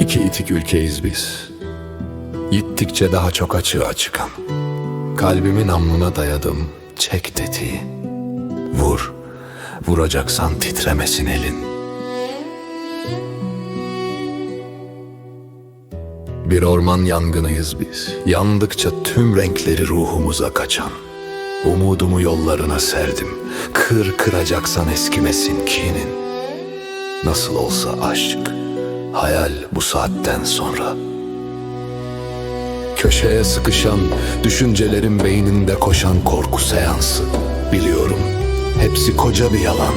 İki itik ülkeyiz biz. Gittikçe daha çok açığa çıkan. Kalbimin amluna dayadım, çek tetiği. Vur, vuracaksan titremesin elin. Bir orman yangınıyız biz. Yandıkça tüm renkleri ruhumuza kaçan. Umudumu yollarına serdim. Kır kıracaksan eskimesin kinin. Nasıl olsa aşk, hayal bu saatten sonra. Köşeye sıkışan, düşüncelerin beyninde koşan korku seansı. Biliyorum, hepsi koca bir yalan.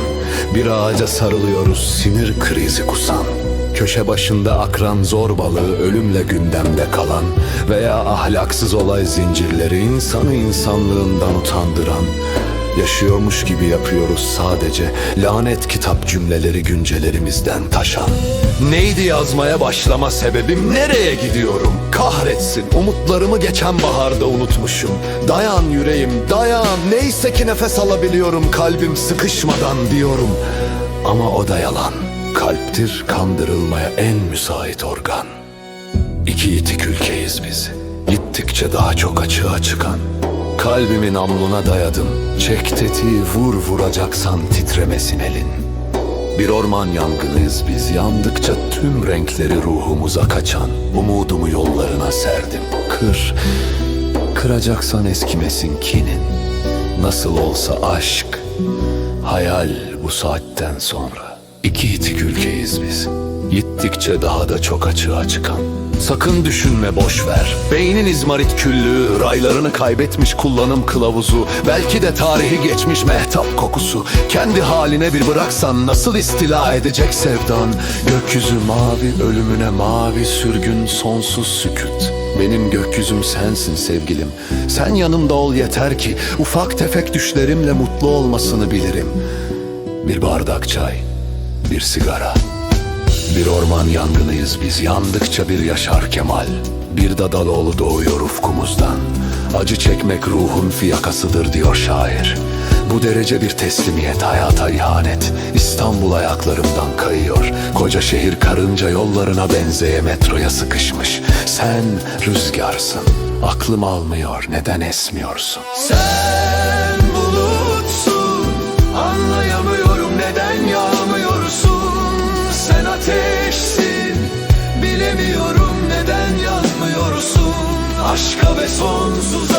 Bir ağaca sarılıyoruz, sinir krizi kusan. Köşe başında akran zor balığı ölümle gündemde kalan veya ahlaksız olay zincirleri insanı insanlığından utandıran Yaşıyormuş gibi yapıyoruz sadece Lanet kitap cümleleri güncelerimizden taşan. Neydi yazmaya başlama sebebim? Nereye gidiyorum? Kahretsin umutlarımı geçen baharda unutmuşum. Dayan yüreğim dayan. Neyse ki nefes alabiliyorum Kalbim sıkışmadan diyorum. Ama o da yalan Kalptir kandırılmaya en müsait organ. İki itik ülkeyiz biz. Gittikçe daha çok açığa çıkan. Kalbimin amluna dayadım. Çek tetiği vur vuracaksan titremesin elin. Bir orman yangınıyız biz. Yandıkça tüm renkleri ruhumuza kaçan Umudumu yollarına serdim. Kır, kıracaksan eskimesin kinin. Nasıl olsa aşk Hayal bu saatten sonra İki itik ülkeyiz biz. Gittikçe daha da çok açığa çıkan. Sakın düşünme boş ver. Beynin izmarit küllüğü Raylarını kaybetmiş kullanım kılavuzu Belki de tarihi geçmiş mehtap kokusu. Kendi haline bir bıraksan Nasıl istila edecek sevdan? Gökyüzü mavi ölümüne mavi Sürgün sonsuz sükut. Benim gökyüzüm sensin sevgilim. Sen yanımda ol yeter ki ufak tefek düşlerimle mutlu olmasını bilirim. Bir bardak çay, bir sigara. Bir orman yangınıyız biz yandıkça bir yaşar kemal. Bir Dadaloğlu doğuyor ufkumuzdan. Acı çekmek ruhun fiyakasıdır diyor şair. Bu derece bir teslimiyet hayata ihanet. İstanbul ayaklarımdan kayıyor. Koca şehir karınca yollarına benzeye metroya sıkışmış. Sen rüzgarsın. Aklım almıyor. Neden esmiyorsun? Sen bulutsun Anlayamıyorum Aşka ve sonsuz